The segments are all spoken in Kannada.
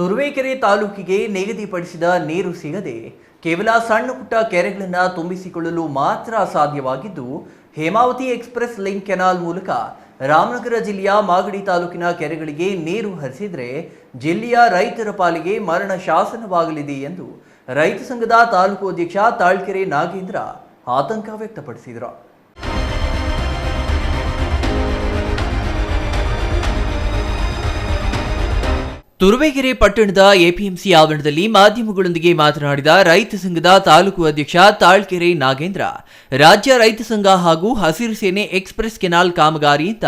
ತುರುವೇಕೆರೆ ತಾಲೂಕಿಗೆ ನಿಗದಿಪಡಿಸಿದ ನೀರು ಸಿಗದೆ ಕೇವಲ ಸಣ್ಣ ಪುಟ್ಟ ಕೆರೆಗಳನ್ನು ತುಂಬಿಸಿಕೊಳ್ಳಲು ಮಾತ್ರ ಸಾಧ್ಯವಾಗಿದ್ದು, ಹೇಮಾವತಿ ಎಕ್ಸ್ಪ್ರೆಸ್ ಲಿಂಕ್ ಕೆನಾಲ್ ಮೂಲಕ ರಾಮನಗರ ಜಿಲ್ಲೆಯ ಮಾಗಡಿ ತಾಲೂಕಿನ ಕೆರೆಗಳಿಗೆ ನೀರು ಹರಿಸಿದರೆ ಜಿಲ್ಲೆಯ ರೈತರ ಪಾಲಿಗೆ ಮರಣ ಶಾಸನವಾಗಲಿದೆ ಎಂದು ರೈತ ಸಂಘದ ತಾಲೂಕು ಅಧ್ಯಕ್ಷ ತಾಳ್ಕೆರೆ ನಾಗೇಂದ್ರ ಆತಂಕ ವ್ಯಕ್ತಪಡಿಸಿದರು. ತುರುವೇಕೆರೆ ಪಟ್ಟಣದ ಎಪಿಎಂಸಿ ಆವರಣದಲ್ಲಿ ಮಾಧ್ಯಮಗಳೊಂದಿಗೆ ಮಾತನಾಡಿದ ರೈತ ಸಂಘದ ತಾಲೂಕು ಅಧ್ಯಕ್ಷ ತಾಳ್ಕೆರೆ ನಾಗೇಂದ್ರ, ರಾಜ್ಯ ರೈತ ಸಂಘ ಹಾಗೂ ಹಸಿರು ಸೇನೆ ಎಕ್ಸ್ಪ್ರೆಸ್ ಕೆನಾಲ್ ಕಾಮಗಾರಿಯಿಂದ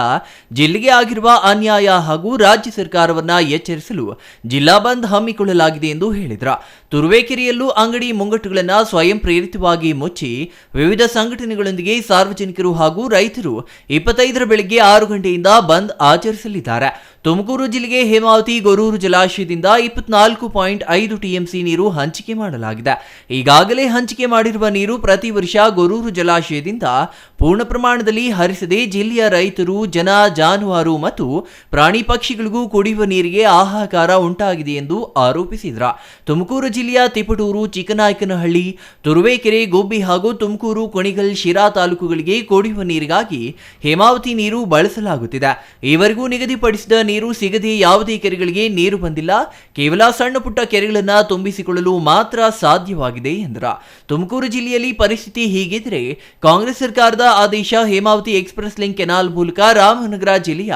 ಜಿಲ್ಲೆಗೆ ಆಗಿರುವ ಅನ್ಯಾಯ ಹಾಗೂ ರಾಜ್ಯ ಸರ್ಕಾರವನ್ನ ಎಚ್ಚರಿಸಲು ಜಿಲ್ಲಾ ಬಂದ್ ಹಮ್ಮಿಕೊಳ್ಳಲಾಗಿದೆ ಎಂದು ಹೇಳಿದರು. ತುರುವೇಕೆರೆಯಲ್ಲೂ ಅಂಗಡಿ ಮುಂಗಟ್ಟುಗಳನ್ನು ಸ್ವಯಂ ಪ್ರೇರಿತವಾಗಿ ಮುಚ್ಚಿ ವಿವಿಧ ಸಂಘಟನೆಗಳೊಂದಿಗೆ ಸಾರ್ವಜನಿಕರು ಹಾಗೂ ರೈತರು ಇಪ್ಪತ್ತೈದರ ಬೆಳಗ್ಗೆ ಆರು ಗಂಟೆಯಿಂದ ಬಂದ್ ಆಚರಿಸಲಿದ್ದಾರೆ. ತುಮಕೂರು ಜಿಲ್ಲೆಗೆ ಹೇಮಾವತಿ, ಗೊರೂರು ಜಲಾಶಯದಿಂದ ಇಪ್ಪತ್ನಾಲ್ಕು ಪಾಯಿಂಟ್ ಐದು ಟಿಎಂಸಿ ನೀರು ಹಂಚಿಕೆ ಮಾಡಲಾಗಿದೆ. ಈಗಾಗಲೇ ಹಂಚಿಕೆ ಮಾಡಿರುವ ನೀರು ಪ್ರತಿ ವರ್ಷ ಗೊರೂರು ಜಲಾಶಯದಿಂದ ಪೂರ್ಣ ಪ್ರಮಾಣದಲ್ಲಿ ಹರಿಸದೆ ಜಿಲ್ಲೆಯ ರೈತರು, ಜನ, ಜಾನುವಾರು ಮತ್ತು ಪ್ರಾಣಿ ಪಕ್ಷಿಗಳಿಗೂ ಕುಡಿಯುವ ನೀರಿಗೆ ಆಹಾಕಾರ ಉಂಟಾಗಿದೆ ಎಂದು ಆರೋಪಿಸಿದರು. ತುಮಕೂರು ಜಿಲ್ಲೆಯ ತಿಪಟೂರು, ಚಿಕ್ಕನಾಯಕನಹಳ್ಳಿ, ತುರುವೇಕೆರೆ ಗೋಬಿ ಹಾಗೂ ತುಮಕೂರು, ಕೊಣಿಗಲ್, ಶಿರಾ ತಾಲೂಕುಗಳಿಗೆ ಕುಡಿಯುವ ನೀರಿಗಾಗಿ ಹೇಮಾವತಿ ನೀರು ಬಳಸಲಾಗುತ್ತಿದೆ. ಈವರೆಗೂ ನಿಗದಿಪಡಿಸಿದ ನೀರು ಸಿಗದೆ ಯಾವುದೇ ಕೆರೆಗಳಿಗೆ ನೀರು ಬಂದಿಲ್ಲ. ಕೇವಲ ಸಣ್ಣ ಪುಟ್ಟ ಕೆರೆಗಳನ್ನು ತುಂಬಿಸಿಕೊಳ್ಳಲು ಮಾತ್ರ ಸಾಧ್ಯವಾಗಿದೆ ಎಂದ್ರ. ತುಮಕೂರು ಜಿಲ್ಲೆಯಲ್ಲಿ ಪರಿಸ್ಥಿತಿ ಹೀಗಿದ್ರೆ ಕಾಂಗ್ರೆಸ್ ಸರ್ಕಾರದ ಆದೇಶ ಹೇಮಾವತಿ ಎಕ್ಸ್ಪ್ರೆಸ್ ಲಿಂಕ್ ಕೆನಾಲ್ ಮೂಲಕ ರಾಮನಗರ ಜಿಲ್ಲೆಯ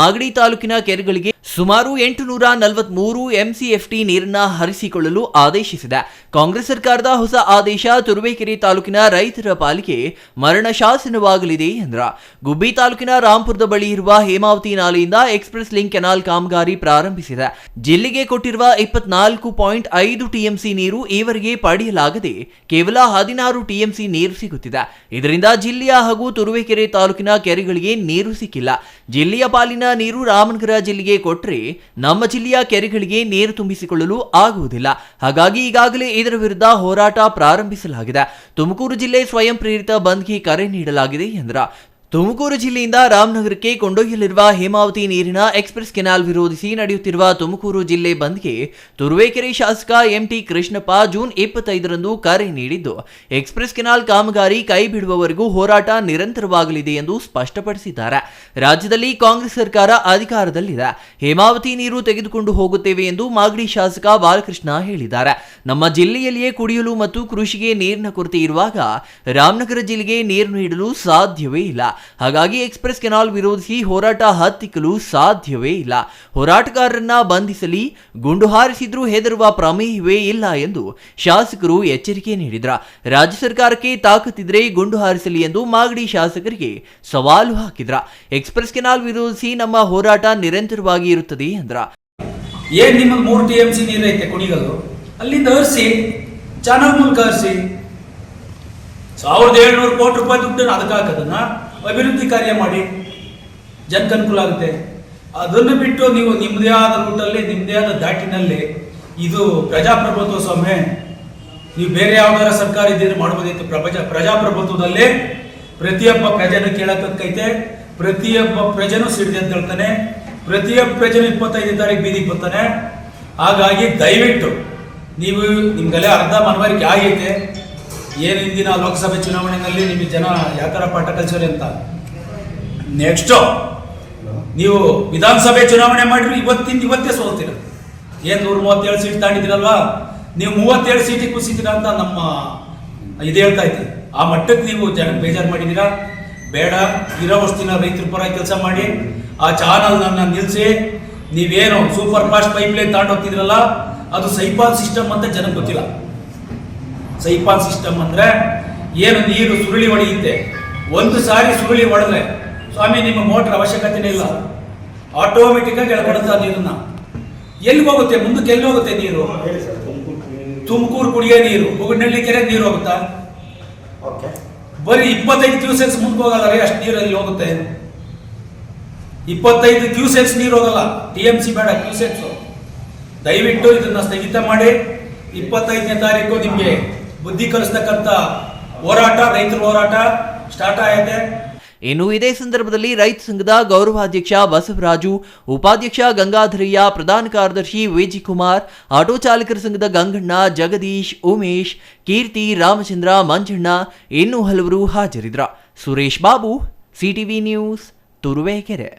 ಮಾಗಡಿ ತಾಲೂಕಿನ ಕೆರೆಗಳಿಗೆ ಸುಮಾರು ಎಂಟುನೂರ ನಲವತ್ಮೂರು ಎಂಸಿಎಫ್ಟಿ ನೀರನ್ನ ಹರಿಸಿಕೊಳ್ಳಲು ಆದೇಶಿಸಿದೆ. ಕಾಂಗ್ರೆಸ್ ಸರ್ಕಾರದ ಹೊಸ ಆದೇಶ ತುರುವೇಕೆರೆ ತಾಲೂಕಿನ ರೈತರ ಪಾಲಿಗೆ ಮರಣ ಶಾಸನವಾಗಲಿದೆ ಎಂದ್ರ. ಗುಬ್ಬಿ ತಾಲೂಕಿನ ರಾಂಪುರದ ಬಳಿ ಇರುವ ಹೇಮಾವತಿ ನಾಲೆಯಿಂದ ಎಕ್ಸ್ಪ್ರೆಸ್ ಲಿಂಕ್ ಕೆನಾಲ್ ಕಾಮಗಾರಿ ಪ್ರಾರಂಭಿಸಿದೆ. ಜಿಲ್ಲೆಗೆ ಕೊಟ್ಟಿರುವ ಇಪ್ಪತ್ನಾಲ್ಕು ಪಾಯಿಂಟ್ ಐದು ಟಿಎಂಸಿ ನೀರು ಈವರೆಗೆ ಪಡೆಯಲಾಗದೆ ಕೇವಲ ಹದಿನಾರು ಟಿಎಂಸಿ ನೀರು ಸಿಗುತ್ತಿದೆ. ಇದರಿಂದ ಜಿಲ್ಲೆಯ ಹಾಗೂ ತುರುವೇಕೆರೆ ತಾಲೂಕಿನ ಕೆರೆಗಳಿಗೆ ನೀರು ಸಿಕ್ಕಿಲ್ಲ. ಜಿಲ್ಲೆಯ ಪಾಲಿನ ನೀರು ರಾಮನಗರ ಜಿಲ್ಲೆಗೆ ಕೊಟ್ಟರೆ ನಮ್ಮ ಜಿಲ್ಲೆಯ ಕೆರೆಗಳಿಗೆ ನೀರು ತುಂಬಿಸಿಕೊಳ್ಳಲು ಆಗುವುದಿಲ್ಲ. ಹಾಗಾಗಿ ಈಗಾಗಲೇ ಇದರ ವಿರುದ್ಧ ಹೋರಾಟ ಪ್ರಾರಂಭಿಸಲಾಗಿದೆ. ತುಮಕೂರು ಜಿಲ್ಲೆ ಸ್ವಯಂ ಪ್ರೇರಿತ ಬಂದ್ಗೆ ಕರೆ ನೀಡಲಾಗಿದೆ ಎಂದ್ರ ತುಮಕೂರು ಜಿಲ್ಲೆಯಿಂದ ರಾಮನಗರಕ್ಕೆ ಕೊಂಡೊಯ್ಯಲಿರುವ ಹೇಮಾವತಿ ನೀರಿನ ಎಕ್ಸ್ಪ್ರೆಸ್ ಕೆನಾಲ್ ವಿರೋಧಿಸಿ ನಡೆಯುತ್ತಿರುವ ತುಮಕೂರು ಜಿಲ್ಲೆ ಬಂದ್ಗೆ ತುರುವೇಕೆರೆ ಶಾಸಕ ಎಂಟಿ ಕೃಷ್ಣಪ್ಪ ಜೂನ್ ಇಪ್ಪತ್ತೈದರಂದು ಕರೆ ನೀಡಿದ್ದು. ಎಕ್ಸ್ಪ್ರೆಸ್ ಕೆನಾಲ್ ಕಾಮಗಾರಿ ಕೈ ಬಿಡುವವರೆಗೂ ಹೋರಾಟ ನಿರಂತರವಾಗಲಿದೆ ಎಂದು ಸ್ಪಷ್ಟಪಡಿಸಿದ್ದಾರೆ. ರಾಜ್ಯದಲ್ಲಿ ಕಾಂಗ್ರೆಸ್ ಸರ್ಕಾರ ಅಧಿಕಾರದಲ್ಲಿದೆ. ಹೇಮಾವತಿ ನೀರು ತೆಗೆದುಕೊಂಡು ಹೋಗುತ್ತೇವೆ ಎಂದು ಮಾಗಡಿ ಶಾಸಕ ಬಾಲಕೃಷ್ಣ ಹೇಳಿದ್ದಾರೆ. ನಮ್ಮ ಜಿಲ್ಲೆಯಲ್ಲಿಯೇ ಕುಡಿಯಲು ಮತ್ತು ಕೃಷಿಗೆ ನೀರಿನ ಕೊರತೆ ಇರುವಾಗ ರಾಮನಗರ ಜಿಲ್ಲೆಗೆ ನೀರು ನೀಡಲು ಸಾಧ್ಯವೇ ಇಲ್ಲ. ಹಾಗಾಗಿ ಎಕ್ಸ್ಪ್ರೆಸ್ ಕೆನಾಲ್ ವಿರೋಧಿಸಿ ಹೋರಾಟ ಹತ್ತಿಕ್ಕಲು ಸಾಧ್ಯವೇ ಇಲ್ಲ. ಹೋರಾಟಗಾರರನ್ನ ಬಂಧಿಸಲಿ, ಗುಂಡು ಹಾರಿಸಿದ್ರೂ ಹೆದರುವ ಪ್ರಮೇಯವೇ ಇಲ್ಲ ಎಂದು ಶಾಸಕರು ಎಚ್ಚರಿಕೆ ನೀಡಿದ್ರ. ರಾಜ್ಯ ಸರ್ಕಾರಕ್ಕೆ ತಾಕತ್ತಿದ್ರೆ ಗುಂಡು ಹಾರಿಸಲಿ ಎಂದು ಮಾಗಡಿ ಶಾಸಕರಿಗೆ ಸವಾಲು ಹಾಕಿದ್ರ. ಎಕ್ಸ್ಪ್ರೆಸ್ ಕೆನಾಲ್ ವಿರೋಧಿಸಿ ನಮ್ಮ ಹೋರಾಟ ನಿರಂತರವಾಗಿ ಇರುತ್ತದೆ ಎಂದ್ರ ಏನ್ ನಿಮಗೆ ಮೂರು ಟಿ ಎಂ ಸಿ ನೀರೈತೆ ಕುಣಿಗಲ್ಲು? ಅಲ್ಲಿಂದ ಹರಿಸಿ, ಚಾನಲ್ ಮೂಲಕ ಹರಿಸಿ. ಸಾವಿರದ ಏಳ್ನೂರು ಕೋಟಿ ರೂಪಾಯಿ ದುಡ್ಡನ್ನು ಅದಕ್ಕೆ ಹಾಕೋದನ್ನ ಅಭಿವೃದ್ಧಿ ಕಾರ್ಯ ಮಾಡಿ ಜನಕ್ಕೆ ಅನುಕೂಲ ಆಗುತ್ತೆ. ಅದನ್ನು ಬಿಟ್ಟು ನೀವು ನಿಮ್ಮದೇ ಆದ ರೂಟಲ್ಲಿ, ನಿಮ್ಮದೇ ಆದ ದಾಟಿನಲ್ಲಿ ಇದು ಪ್ರಜಾಪ್ರಭುತ್ವ ಸ್ವಾಮಿ ನೀವು ಬೇರೆ ಯಾವ್ದಾರ ಸರ್ಕಾರ ಇದ್ದೀರಿ ಮಾಡ್ಬೋದಿತ್ತು ಪ್ರಪಜ ಪ್ರಜಾಪ್ರಭುತ್ವದಲ್ಲಿ ಪ್ರತಿಯೊಬ್ಬ ಪ್ರಜೆನೂ ಕೇಳಕ್ಕೈತೆ ಪ್ರತಿಯೊಬ್ಬ ಪ್ರಜೆನೂ ಹೇಳ್ತಾನೆ ಪ್ರತಿಯೊಬ್ಬ ಪ್ರಜೆನೂ ಇಪ್ಪತ್ತೈದು ತಾರೀಕು ಬೀದಿಗೆ ಬರ್ತಾನೆ. ಹಾಗಾಗಿ ದಯವಿಟ್ಟು ನೀವು ನಿಮ್ಗೆಲ್ಲ ಅರ್ಧ ಮನವರಿಕೆ ಆಗೈತೆ. ಏನು ಇಂದಿನ ಲೋಕಸಭೆ ಚುನಾವಣೆಯಲ್ಲಿ ನಿಮಗೆ ಜನ ಯಾವ ಥರ ಪಾಠ ಕಲಿಸೋರಿ ಅಂತ? ನೆಕ್ಸ್ಟು ನೀವು ವಿಧಾನಸಭೆ ಚುನಾವಣೆ ಮಾಡಿರಿ ಇವತ್ತಿಂದ ಇವತ್ತೇ ಸೋಲ್ತೀರ. ಏನು ನೂರ ಮೂವತ್ತೇಳು ಸೀಟ್ ತಾಂಡಿದ್ದೀರಲ್ವಾ? ನೀವು ಮೂವತ್ತೇಳು ಸೀಟಿಗೆ ಕುಸಿತೀರ ಅಂತ ನಮ್ಮ ಇದು ಹೇಳ್ತಾ ಇದ್ದೀವಿ ಆ ಮಟ್ಟಕ್ಕೆ ನೀವು ಜನ ಬೇಜಾರು ಮಾಡಿದ್ದೀರಾ? ಬೇಡ, ಇರೋ ದಿನ ರೈತರ ಪರ ಕೆಲಸ ಮಾಡಿ, ಆ ಚಾನಲ್ನ ನಿಲ್ಲಿಸಿ ನೀವೇನು ಸೂಪರ್ ಫಾಸ್ಟ್ ಪೈಪ್ ಲೈನ್ ತಗೊಂಡೋಗ್ತಿದ್ರಲ್ಲ ಅದು ಸೈಪಾಲ್ ಸಿಸ್ಟಮ್ ಅಂತ ಜನಕ್ಕೆ ಗೊತ್ತಿಲ್ಲ. ಸೈಪಾಲ್ ಸಿಸ್ಟಮ್ ಅಂದ್ರೆ ಏನು ನೀರು ಸುರುಳಿ ಹೊಡೆಯುತ್ತೆ ಒಂದು ಸಾರಿ ಸುರುಳಿ ಹೊಡೆದ್ರೆ ಸ್ವಾಮಿ ನಿಮ್ಮ ಮೋಟರ್ ಅವಶ್ಯಕತೆನೇ ಇಲ್ಲ. ಆಟೋಮೆಟಿಕ್ ಆಗಿ ಎಳ್ಕೊಡುತ್ತೆ ನೀರನ್ನ? ಎಲ್ಲಿ ಹೋಗುತ್ತೆ? ಮುಂದಕ್ಕೆ ಎಲ್ಲಿ ಹೋಗುತ್ತೆ ನೀರು? ತುಮಕೂರು ಕುಡಿಯೋ ನೀರು. ಬುಗುಡ್ನಳ್ಳಿ ಕೆರೆ ನೀರು ಹೋಗುತ್ತಾ? ಓಕೆ. ಬರೀ ಇಪ್ಪತ್ತೈದು ಕ್ಯೂಸೆಕ್ಸ್ ಮುಂದೆ ಹೋಗಲ್ಲ ರೀ ಅಷ್ಟು ನೀರಲ್ಲಿ ಹೋಗುತ್ತೆ. ಇಪ್ಪತ್ತೈದು ಕ್ಯೂಸೆಕ್ಸ್ ನೀರು ಹೋಗಲ್ಲ. ಟಿ ಎಂ ಸಿ ಬೇಡ ಕ್ಯೂಸೆಕ್ಸ್. ದಯವಿಟ್ಟು ಇದನ್ನ ಸ್ಥಗಿತ ಮಾಡಿ. ಇಪ್ಪತ್ತೈದನೇ ತಾರೀಕು ನಿಮಗೆ. ಬುದ್ಧಿ ಕಲಿಸ್ತಕ್ಕಂಥ ಹೋರಾಟ, ರೈತರ ಹೋರಾಟ ಸ್ಟಾರ್ಟ್ ಆಗಿದೆ ಇನ್ನು ಇದೇ ಸಂದರ್ಭದಲ್ಲಿ ರೈತ ಸಂಘದ ಗೌರವಾಧ್ಯಕ್ಷ ಬಸವರಾಜು, ಉಪಾಧ್ಯಕ್ಷ ಗಂಗಾಧರಯ್ಯ, ಪ್ರಧಾನ ಕಾರ್ಯದರ್ಶಿ ವಿಜಿ ಕುಮಾರ್ ಆಟೋ ಚಾಲಕರ ಸಂಘದ ಗಂಗಣ್ಣ, ಜಗದೀಶ್, ಉಮೇಶ್, ಕೀರ್ತಿ, ರಾಮಚಂದ್ರ, ಮಂಜಣ್ಣ, ಇನ್ನೂ ಹಲವರು ಹಾಜರಿದ್ರ. Suresh Babu, CTV news, Turuvekere.